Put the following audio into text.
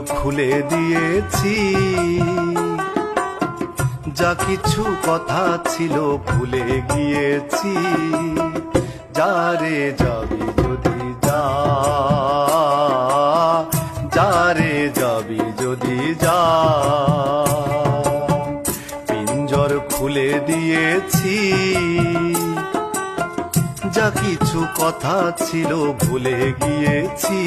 খুলে দিয়েছি। যা কিছু কথা ছিল ভুলে গিয়েছি। যারে যাবি যদি যা যারে যাবি যদি যা। পিঞ্জর খুলে দিয়েছি। যা কিছু কথা ছিল ভুলে গিয়েছি।